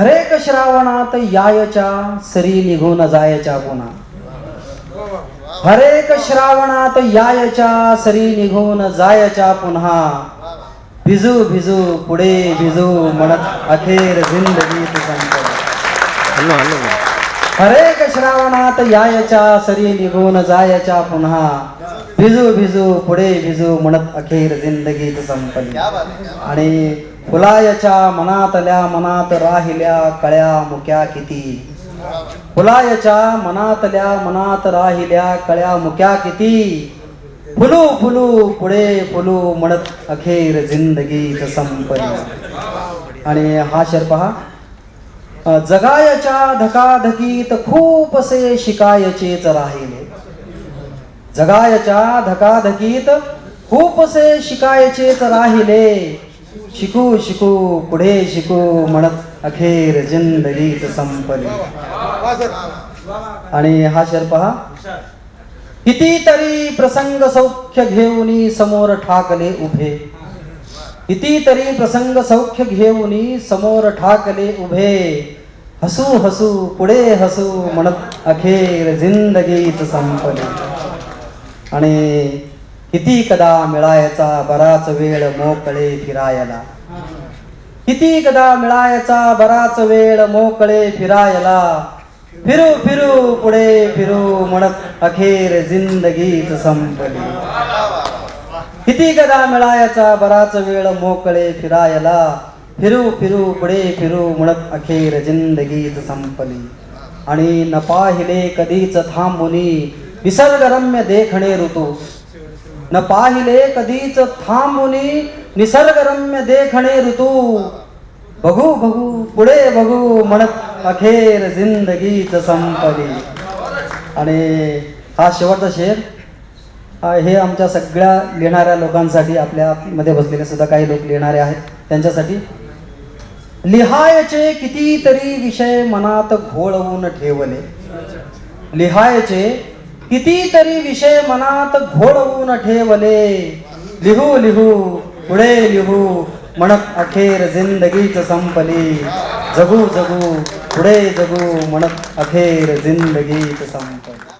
हरेक श्रावणात यायच्या सरी निघून जायच्या पुन्हा. हरेक श्रावणात यायच्या सरी निघून जायच्या पुन्हा. भिजू भिजू पुढे भिजू म्हणत अखेर जिंदगी संपत. हरेक श्रावणात यायच्या सरी निघून जायच्या पुन्हा? भिजू भिजू पुढे भिजू म्हणत अखेर जिंदगीत संपली. आणि फुलायच्या मनातल्या मनात राहिल्या कळ्या मुक्या किती? फुलायच्या मनातल्या मनात राहिल्या कळ्या मुक्या किती? फुलू फुलू पुढे फुलू म्हणत अखेर जिंदगीत संपली. आणि हा शर पहा. जगायच्या धकाधकीत खूपसे शिकायचेच राहिले जगायच्या धकाधकीत खूपसे शिकायचेच राहिले शिकू शिकू पुढे शिकू म्हणत अखेर जिंदगीत संपली. आणि हा शर पहा. कितीतरी प्रसंग सौख्य घेऊनी समोर ठाकले उभे. कितीतरी प्रसंग सौख्य घेऊन समोर ठाकले उभे. हसू हसू पुढे हसू म्हणत अखेर जिंदगीत संपली. आणि किती कदा मिळायचा बराच वेळ मोकळे फिरायला. किती कदा मिळायचा बराच वेळ मोकळे फिरायला. फिरू फिरू पुढे फिरू म्हणत अखेर जिंदगीत संपली. किती गदा मिळायचा बराच वेळ मोकळे फिरायला फिरू फिरू पुढे फिरू म्हणत अखेर जिंदगीच संपली आणि न पाहिले कधीच थांबुनी निसर्गरम्य देखणे ऋतू न पाहिले कधीच थांबुनी निसर्गरम्य देखणे ऋतू बघू बघू पुढे बघू म्हणत अखेर जिंदगीच संपली आणि हा शेवटचा शेर हे आमच्या सगळ्या लिहिणाऱ्या लोकांसाठी आपल्या मध्ये बसलेले सुद्धा काही लोक लिहिणारे आहेत. त्यांच्यासाठी लिहायचे कितीतरी विषय मनात घोळवून ठेवले. लिहायचे कितीतरी विषय मनात घोळवून ठेवले. लिहू लिहू पुढे लिहू म्हणत अखेर जिंदगीच संपली. जगू जगू पुढे जगू म्हणत अखेर जिंदगीच संपली.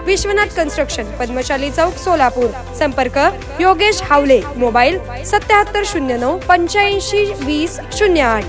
विश्वनाथ कन्स्ट्रक्शन पद्मशाली चौक सोलापूर. संपर्क योगेश हावले मोबाईल सत्याहत्तर शून्य नऊ पंच्याऐंशी वीस शून्य आठ.